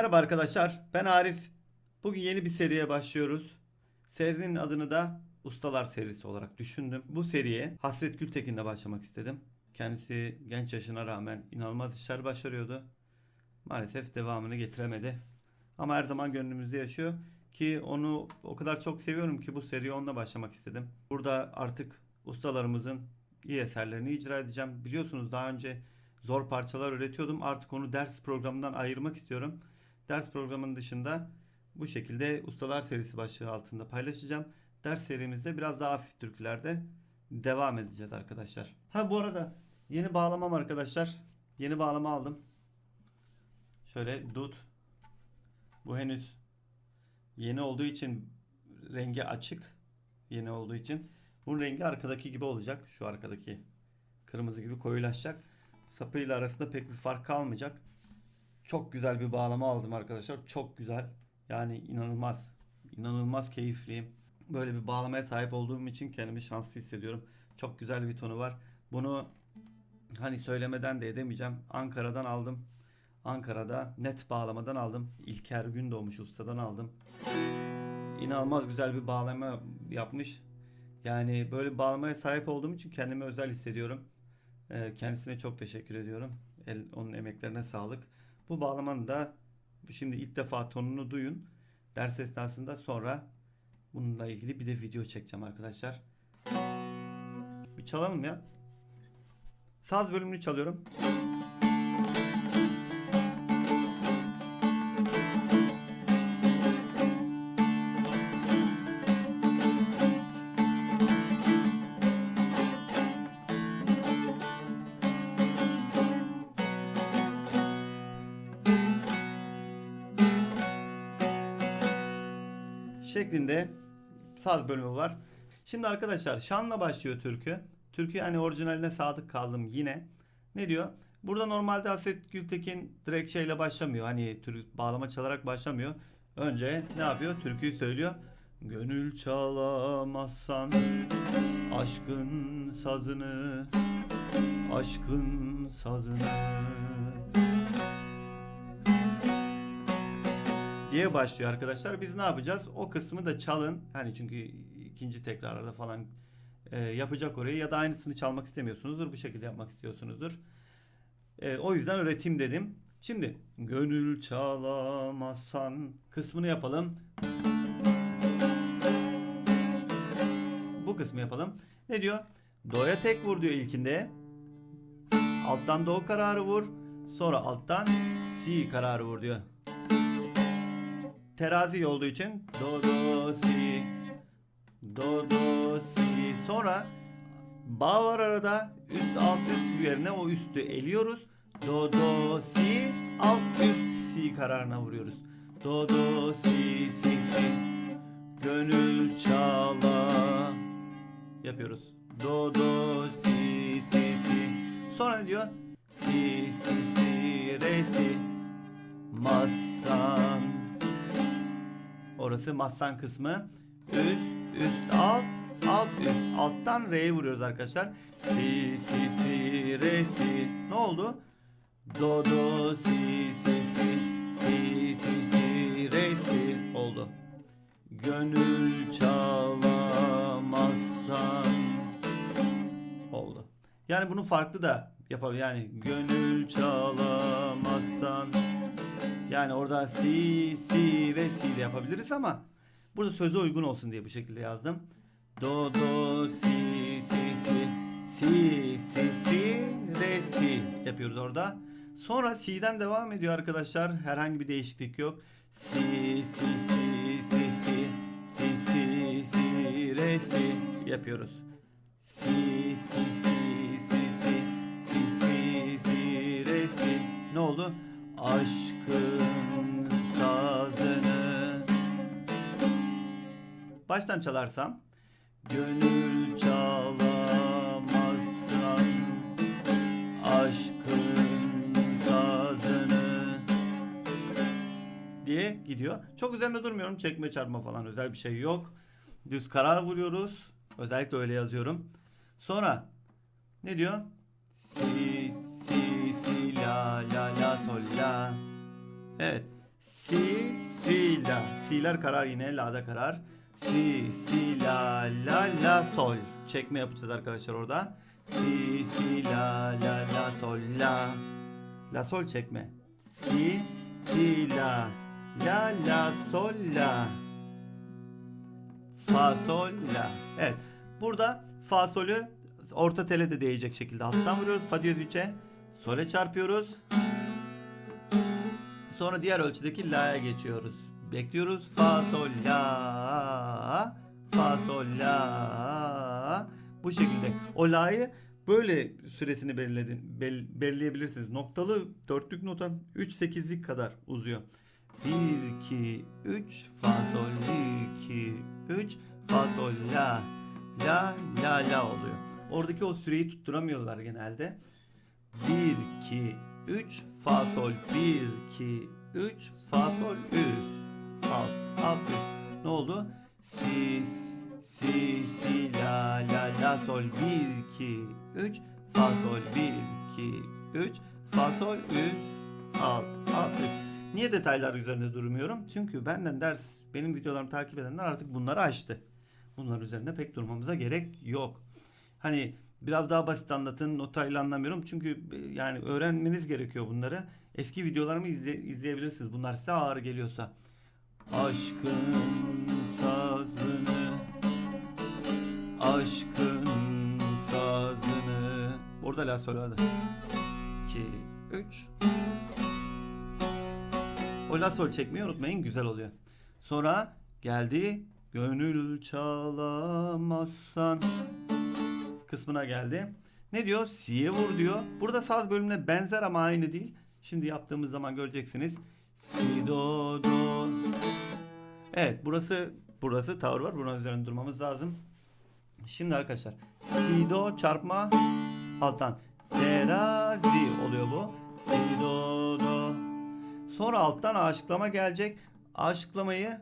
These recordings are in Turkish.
Merhaba arkadaşlar, ben Arif. Bugün yeni bir seriye başlıyoruz. Serinin adını da Ustalar serisi olarak düşündüm. Bu seriye Hasret Gültekin'le başlamak istedim. Kendisi genç yaşına rağmen inanılmaz işler başarıyordu. Maalesef devamını getiremedi. Ama her zaman gönlümüzde yaşıyor ki onu o kadar çok seviyorum ki bu seriye onunla başlamak istedim. Burada artık ustalarımızın iyi eserlerini icra edeceğim. Biliyorsunuz daha önce zor parçalar üretiyordum. Artık onu ders programından ayırmak istiyorum. Ders programının dışında bu şekilde ustalar serisi başlığı altında paylaşacağım. Ders serimizde biraz daha hafif türkülerde devam edeceğiz arkadaşlar. Ha bu arada yeni bağlamam arkadaşlar. Yeni bağlama aldım. Şöyle dut. Bu henüz yeni olduğu için rengi açık. Yeni olduğu için. Bunun rengi arkadaki gibi olacak. Şu arkadaki kırmızı gibi koyulaşacak. Sapıyla arasında pek bir fark kalmayacak. Çok güzel bir bağlama aldım arkadaşlar. Çok güzel. Yani inanılmaz. inanılmaz keyifliyim. Böyle bir bağlamaya sahip olduğum için kendimi şanslı hissediyorum. Çok güzel bir tonu var. Bunu hani söylemeden de edemeyeceğim. Ankara'dan aldım. Ankara'da net bağlamadan aldım. İlker Gündoğmuş ustadan aldım. İnanılmaz güzel bir bağlama yapmış. Yani böyle bağlamaya sahip olduğum için kendimi özel hissediyorum. Ee, Kendisine çok teşekkür ediyorum. El, onun emeklerine sağlık. Bu bağlamanın şimdi ilk defa tonunu duyun. Ders esnasında sonra bununla ilgili bir de video çekeceğim arkadaşlar. Bir çalalım ya. Saz bölümünü çalıyorum. Şeklinde saz bölümü var. Şimdi arkadaşlar şanla başlıyor türkü. Türkü yani orijinaline sadık kaldım yine. Ne diyor? Burada normalde Hasret Gültekin direkt şeyle başlamıyor. Hani türk bağlama çalarak başlamıyor. Önce ne yapıyor? Türküyü söylüyor. Gönül çalamazsan aşkın sazını aşkın sazını diye başlıyor arkadaşlar. Biz ne yapacağız? O kısmı da çalın. Hani çünkü ikinci tekrarlarda falan e, yapacak orayı ya da aynısını çalmak istemiyorsunuzdur. Bu şekilde yapmak istiyorsunuzdur. E, o yüzden öğreteyim dedim. Şimdi gönül çalamazsan kısmını yapalım. Bu kısmı yapalım. Ne diyor? Do'ya tek vur diyor ilkinde. Alttan do kararı vur. Sonra alttan si kararı vur diyor terazi olduğu için do do si do do si. Sonra ba var arada üst alt üst yerine o üstü eliyoruz. Do do si alt üst si kararına vuruyoruz. Do do si si si. Gönül çala yapıyoruz. Do do si si si. Sonra ne diyor? Si si si re si. Masan Orası massan kısmı. Üst, üst, alt, alt, üst. Alttan R'ye vuruyoruz arkadaşlar. Si, si, si, re, si. Ne oldu? Do, do, si, si, si. Si, si, si, re, si. Oldu. Gönül çalamazsan. Oldu. Yani bunu farklı da yapabilir. Yani gönül çalamazsan. Yani orada si, si ve si de yapabiliriz ama burada söze uygun olsun diye bu şekilde yazdım. Do, do, si, si, si, si, si, si, re, si yapıyoruz orada. Sonra si'den devam ediyor arkadaşlar. Herhangi bir değişiklik yok. Si, si, si, si, si, si, si, si, re, si yapıyoruz. Si, si, si, si, si, si, si, si, re, si. Ne oldu? Aşkın sazını Baştan çalarsam Gönül çalamazsan Aşkın sazını diye gidiyor. Çok üzerinde durmuyorum. Çekme çarpma falan özel bir şey yok. Düz karar vuruyoruz. Özellikle öyle yazıyorum. Sonra ne diyor? Si, si, si, la, la, Evet. Si, si, la. Si'ler karar yine. La'da karar. Si, si, la, la, la, sol. Çekme yapacağız arkadaşlar orada. Si, si, la, la, la, sol, la. La, sol çekme. Si, si, la, la, la, sol, la. Fa, sol, la. Evet. Burada fa, solü orta tele de değecek şekilde alttan vuruyoruz. Fa diyoruz 3'e. Sole çarpıyoruz. Sonra diğer ölçüdeki la'ya geçiyoruz. Bekliyoruz. Fa sol la. Fa sol la. Bu şekilde. O la'yı böyle süresini belirledin, bel- belirleyebilirsiniz. Noktalı dörtlük nota 3 8'lik kadar uzuyor. 1 2 3 fa sol 2 3 fa sol la la la la oluyor. Oradaki o süreyi tutturamıyorlar genelde. 1 2 3 fa sol 1 2 3 fa sol üst alt alt üst. Ne oldu? Si si si la la la sol 1 2 3 fa sol 1 2 3 fa sol üst alt alt üst. Niye detaylar üzerinde durmuyorum? Çünkü benden ders benim videolarımı takip edenler artık bunları açtı. Bunlar üzerinde pek durmamıza gerek yok. Hani biraz daha basit anlatın notayla anlamıyorum. Çünkü e, yani öğrenmeniz gerekiyor bunları. Eski videolarımı izle- izleyebilirsiniz. Bunlar size ağır geliyorsa. Aşkın sazını Aşkın sazını Burada la sol vardı. 2 3 O la sol çekmeyi unutmayın güzel oluyor. Sonra geldi Gönül çalamazsan kısmına geldi. Ne diyor? Si'ye vur diyor. Burada saz bölümüne benzer ama aynı değil. Şimdi yaptığımız zaman göreceksiniz. Si do do. Evet burası burası tavır var. Bunun üzerinde durmamız lazım. Şimdi arkadaşlar si do çarpma alttan terazi oluyor bu. Si do do. Sonra alttan aşıklama gelecek. Aşıklamayı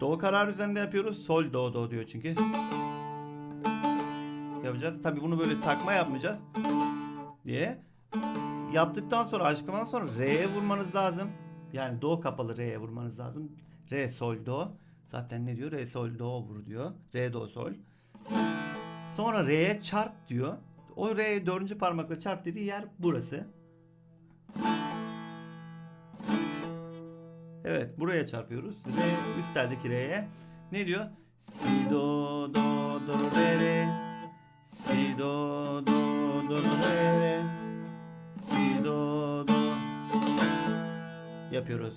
do karar üzerinde yapıyoruz. Sol do do diyor çünkü yapacağız. Tabii bunu böyle takma yapmayacağız diye. Yaptıktan sonra açıklamadan sonra Re'ye vurmanız lazım. Yani do kapalı Re'ye vurmanız lazım. Re sol do. Zaten ne diyor? Re sol do vur diyor. Re do sol. Sonra Re'ye çarp diyor. O Re'ye dördüncü parmakla çarp dediği yer burası. Evet buraya çarpıyoruz. Re üst teldeki Re'ye. Ne diyor? Si do do do re re. Si do do do do re. Si do do. Yapıyoruz.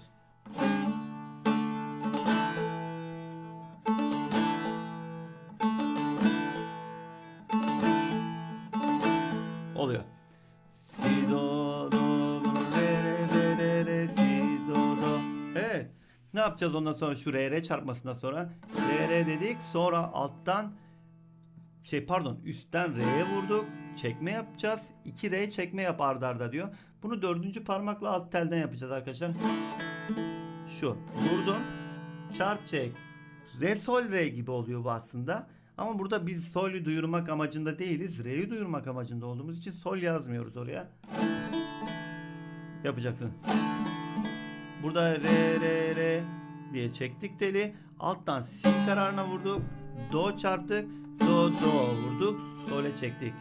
Oluyor. Si do do re re re re si do do. Evet. Ne yapacağız ondan sonra şu re re çarpmasından sonra? Re re dedik. Sonra alttan şey pardon üstten R'ye vurduk. Çekme yapacağız. 2 R çekme yap ardarda arda diyor. Bunu dördüncü parmakla alt telden yapacağız arkadaşlar. Şu vurdun. Çarp çek. Re sol re gibi oluyor bu aslında. Ama burada biz sol'ü duyurmak amacında değiliz. Re'yi duyurmak amacında olduğumuz için sol yazmıyoruz oraya. Yapacaksın. Burada re re re diye çektik teli. Alttan si kararına vurduk. Do çarptık. Do do vurduk. Sole çektik.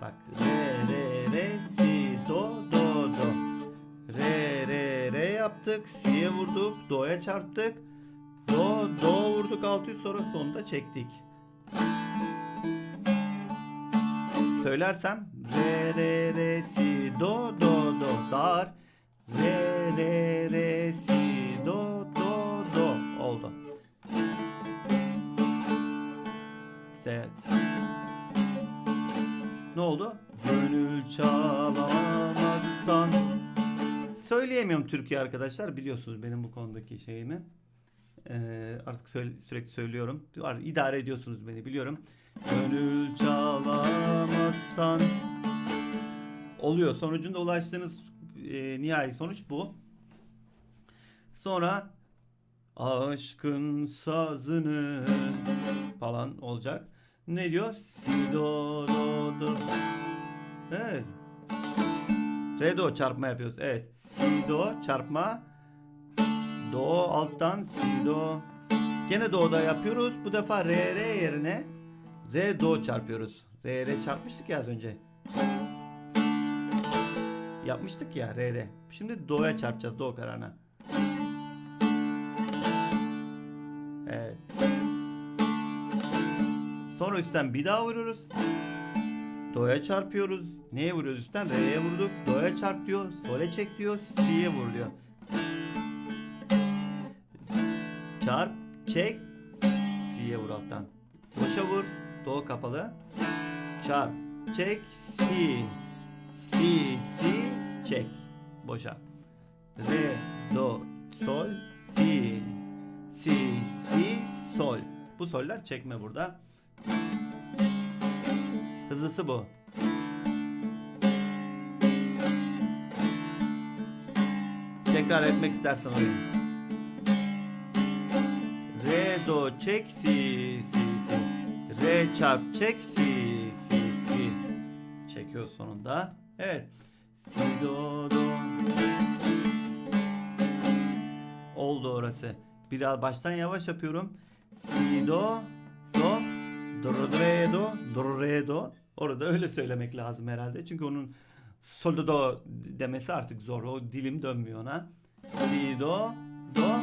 Bak re re re si do do do. Re re re yaptık. Si'ye vurduk. Do'ya çarptık. Do do vurduk 600 sonra sonunda çektik. Söylersem re re re si do do do dar re re re si Evet. Ne oldu? Gönül çalamazsan Söyleyemiyorum Türkiye arkadaşlar biliyorsunuz benim bu konudaki şeyimi. Ee, artık söyle- sürekli söylüyorum. İdare ediyorsunuz beni biliyorum. Gönül çalamazsan oluyor. Sonucunda ulaştığınız e, nihai sonuç bu. Sonra aşkın sazını falan olacak. Ne diyor? Si do do do. Evet. Re do çarpma yapıyoruz. Evet. Si do çarpma. Do alttan si do. Gene do'da yapıyoruz. Bu defa re re yerine re do çarpıyoruz. Re re çarpmıştık ya az önce. Yapmıştık ya re re. Şimdi do'ya çarpacağız do kararına. Evet. Sonra üstten bir daha vuruyoruz. Do'ya çarpıyoruz. Neye vuruyoruz üstten? Re'ye vurduk. Do'ya çarp diyor. Sol'e çek diyor. Si'ye vur diyor. Çarp, çek, si'ye vur alttan. Boşa vur, do kapalı. Çarp, çek, si. Si, si, çek. Boşa. Re, do, sol, si. Si, si, sol. Bu soller çekme burada. Hızlısı bu. Tekrar etmek istersen oyunu. Re do çek si si si. Re çarp çek si si si. Çekiyor sonunda. Evet. Si do do. Oldu orası. Biraz baştan yavaş yapıyorum. Si do do do re do do re do. Orada öyle söylemek lazım herhalde. Çünkü onun sol do do demesi artık zor. O dilim dönmüyor ona. Si do do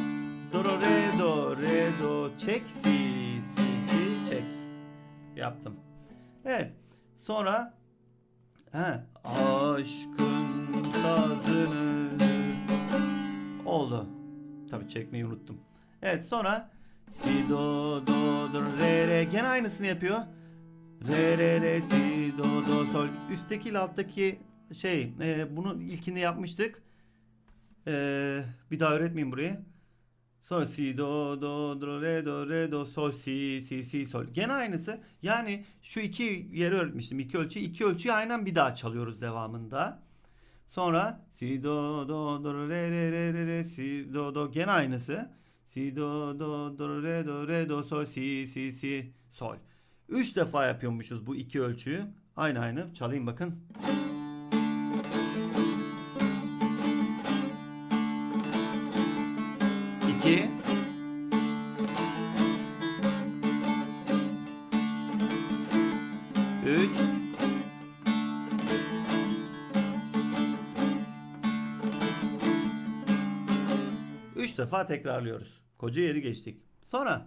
do ro, re do re do çek si si si çek. Yaptım. Evet. Sonra he, aşkın sazını oldu. Tabii çekmeyi unuttum. Evet sonra si do do do re re gene aynısını yapıyor. Re re re si do do sol. Üstteki ile alttaki şey e, bunun ilkini yapmıştık. E, bir daha öğretmeyeyim burayı. Sonra si do do do re do re do sol si si si sol. Gene aynısı. Yani şu iki yeri öğretmiştim. iki ölçü. iki ölçüyü aynen bir daha çalıyoruz devamında. Sonra si do do do re re re re re si do do gene aynısı. Si do do do re do re do sol si si si sol. Üç defa yapıyormuşuz bu iki ölçüyü. Aynı aynı. Çalayım bakın. İki. Üç. Üç defa tekrarlıyoruz. Koca yeri geçtik. Sonra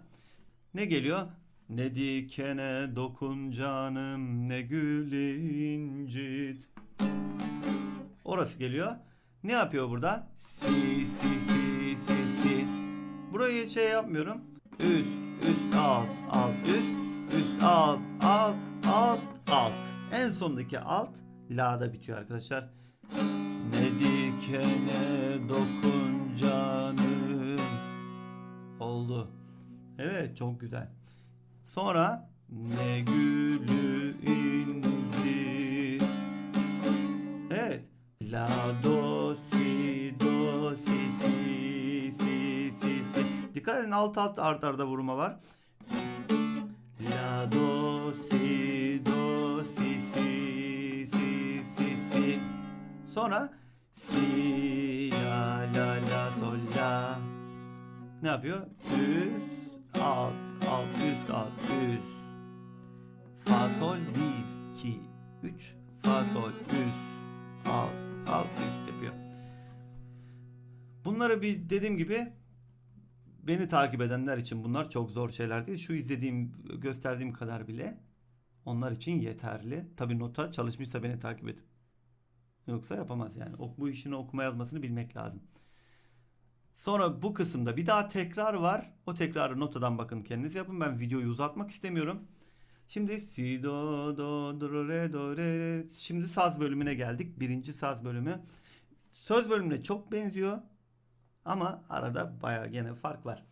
ne geliyor? Ne dikene dokun canım ne gül incit. Orası geliyor. Ne yapıyor burada? Si si si si si. Burayı şey yapmıyorum. Üst üst alt alt üst üst alt alt alt alt. En sondaki alt la'da bitiyor arkadaşlar. Ne dikene dokun canım. Oldu. Evet çok güzel. Sonra ne gülü indi. Evet. La do si do si si si si si. Dikkat edin alt alt art arda vurma var. La do si do si si si si si. Sonra si la la la sol la. Ne yapıyor? Üst alt alt üst alt sol 1 2 3 fa sol üst alt alt üst yapıyor. Bunları bir dediğim gibi beni takip edenler için bunlar çok zor şeyler değil. Şu izlediğim, gösterdiğim kadar bile onlar için yeterli. Tabi nota çalışmışsa beni takip edip. Yoksa yapamaz yani. Ok, bu işini okuma yazmasını bilmek lazım. Sonra bu kısımda bir daha tekrar var. O tekrarı notadan bakın kendiniz yapın. Ben videoyu uzatmak istemiyorum. Şimdi si do do do re do re re. Şimdi saz bölümüne geldik. Birinci saz bölümü. Söz bölümüne çok benziyor. Ama arada baya gene fark var.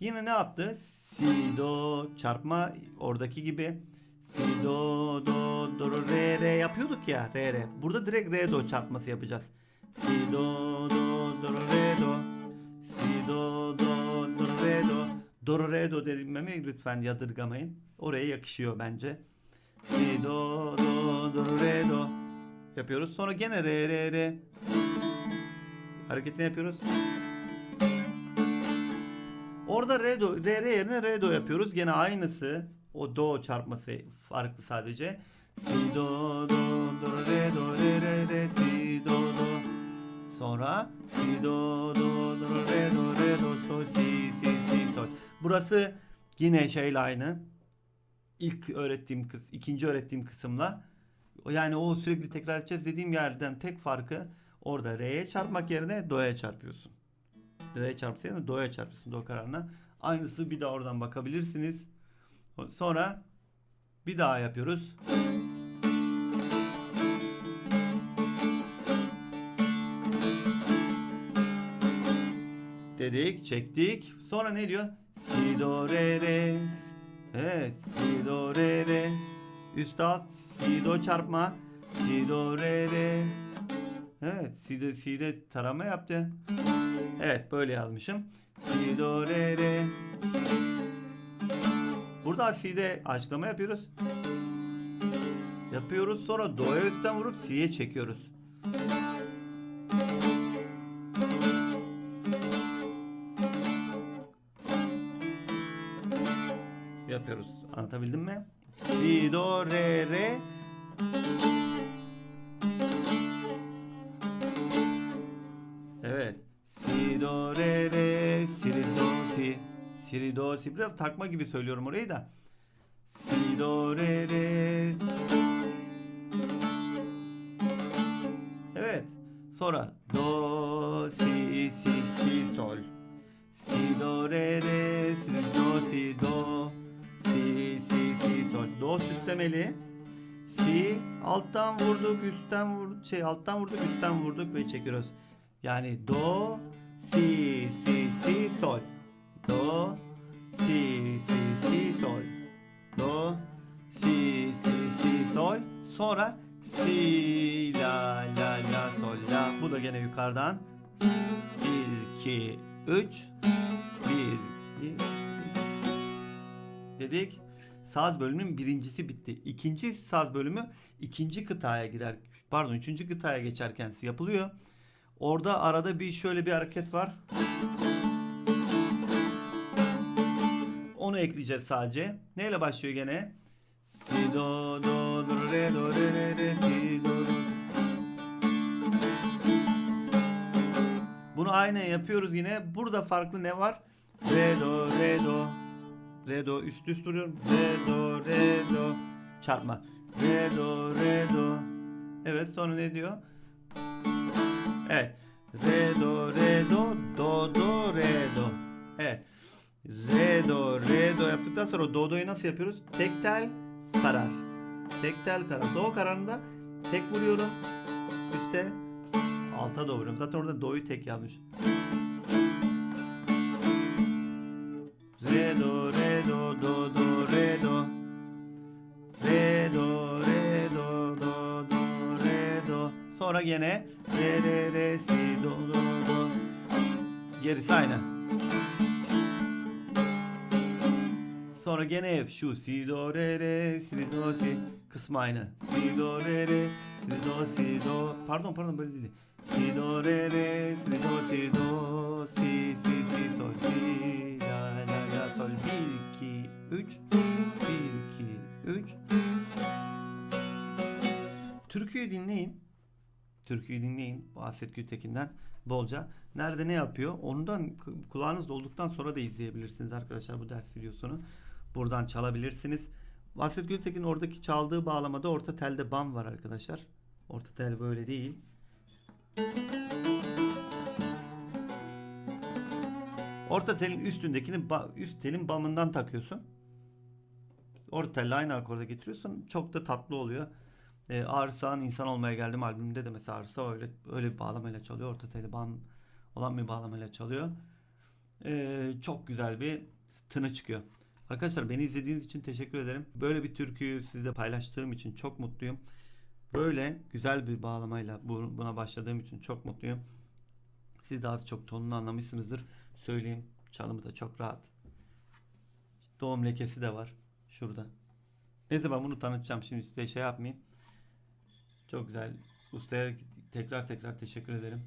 Yine ne yaptı? Si do çarpma oradaki gibi. Si do do do re re yapıyorduk ya re re. Burada direkt re do çarpması yapacağız. Si do do do re do. Si do do do re do. Do re do dediğimi lütfen yadırgamayın. Oraya yakışıyor bence. Si do do do re do. yapıyoruz. Sonra gene re re re hareketini yapıyoruz. Orada re do re re yerine re do yapıyoruz. Gene aynısı. O do çarpması farklı sadece. Si do do do re do re re re si do do. Sonra si do do do re do re do sol si si si sol. Burası yine şeyle aynı. İlk öğrettiğim kız, ikinci öğrettiğim kısımla. Yani o sürekli tekrar edeceğiz dediğim yerden tek farkı orada re'ye çarpmak yerine do'ya çarpıyorsun. Re'ye çarpsa yerine do'ya çarpıyorsun do kararına. Aynısı bir daha oradan bakabilirsiniz. Sonra bir daha yapıyoruz. Dedik, çektik. Sonra ne diyor? Si do re re. Evet, si do re re. Üst alt si do çarpma. Si do re re. Evet, si de, si de tarama yaptı. Evet, böyle yazmışım. Si do re re. Burada si'de açıklama yapıyoruz. Yapıyoruz sonra do'ya üstten vurup si'ye çekiyoruz. Yapıyoruz. Anlatabildim mi? Si do re re. Evet. Si do re re si do si. Si do si. Biraz takma gibi söylüyorum orayı da. Si do re re. Evet. Sonra Süslemeli. Si alttan vurduk, üstten vurduk, şey alttan vurduk, üstten vurduk ve çekiyoruz. Yani do si si si sol. Do si si si sol. Do si si si sol. Sonra si la la la sol la. Bu da gene yukarıdan. 1 2 3 1 2 dedik. Saz bölümünün birincisi bitti. İkinci saz bölümü ikinci kıtaya girer. Pardon üçüncü kıtaya geçerken yapılıyor. Orada arada bir şöyle bir hareket var. Onu ekleyeceğiz sadece. Neyle başlıyor gene? Si do do do re do re re re si do. Bunu aynen yapıyoruz yine. Burada farklı ne var? Re do re do. Re do üst üst duruyorum. Re do re do. Çarpma. Re do re do. Evet sonra ne diyor? Evet. Re do re do do do re do. Evet. Re do re do yaptıktan sonra do do'yu nasıl yapıyoruz? Tek tel karar. Tek tel karar. Do kararında tek vuruyorum. Üste alta do vuruyorum. Zaten orada do'yu tek yazmış. Re do re do do do re do. Re do re do do do re do. Sonra gene re re re si do do do. Gerisi aynı. Sonra gene hep şu si do re re si do si kısmı aynı. Si do re re si do si do. Pardon pardon böyle değil. Si do re re si do si do si si si sol si 3 1 2 3 Türküyü dinleyin. Türküyü dinleyin. Bu Hasret Gültekin'den bolca. Nerede ne yapıyor? Ondan k- kulağınızda olduktan sonra da izleyebilirsiniz arkadaşlar bu ders videosunu. Buradan çalabilirsiniz. Hasret Gültekin oradaki çaldığı bağlamada orta telde bam var arkadaşlar. Orta tel böyle değil. Orta telin üstündekini üst telin bamından takıyorsun. Orta telle aynı akorda getiriyorsun. Çok da tatlı oluyor. E, Ağrısağ'ın İnsan Olmaya Geldim albümünde de mesela Ağrısağ öyle, öyle bir bağlamayla çalıyor. Orta teli bam olan bir bağlamayla çalıyor. E, çok güzel bir tını çıkıyor. Arkadaşlar beni izlediğiniz için teşekkür ederim. Böyle bir türküyü sizle paylaştığım için çok mutluyum. Böyle güzel bir bağlamayla bu- buna başladığım için çok mutluyum. Siz de az çok tonunu anlamışsınızdır. Söyleyeyim. Çalımı da çok rahat. Doğum lekesi de var. Şurada. Neyse ben bunu tanıtacağım. Şimdi size şey yapmayayım. Çok güzel Ustaya tekrar tekrar teşekkür ederim.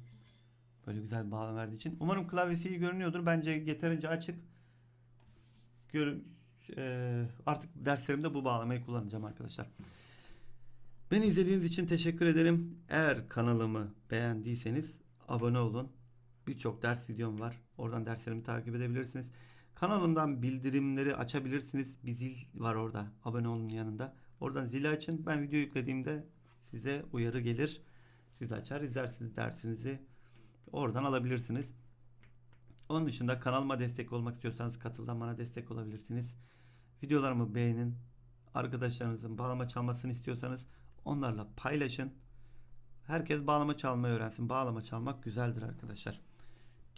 Böyle güzel bir bağlama verdiği için. Umarım klavyesi iyi görünüyordur. Bence yeterince açık. Gör, eee, artık derslerimde bu bağlamayı kullanacağım arkadaşlar. Beni izlediğiniz için teşekkür ederim. Eğer kanalımı beğendiyseniz abone olun. Birçok ders videom var. Oradan derslerimi takip edebilirsiniz. Kanalımdan bildirimleri açabilirsiniz. Bir zil var orada. Abone olun yanında. Oradan zili açın. Ben video yüklediğimde size uyarı gelir. Siz açar izlersiniz dersinizi. Oradan alabilirsiniz. Onun dışında kanalıma destek olmak istiyorsanız katıldan bana destek olabilirsiniz. Videolarımı beğenin. Arkadaşlarınızın bağlama çalmasını istiyorsanız onlarla paylaşın. Herkes bağlama çalmayı öğrensin. Bağlama çalmak güzeldir arkadaşlar.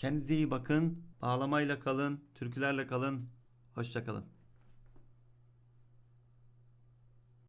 Kendinize iyi bakın. Bağlamayla kalın. Türkülerle kalın. Hoşça kalın.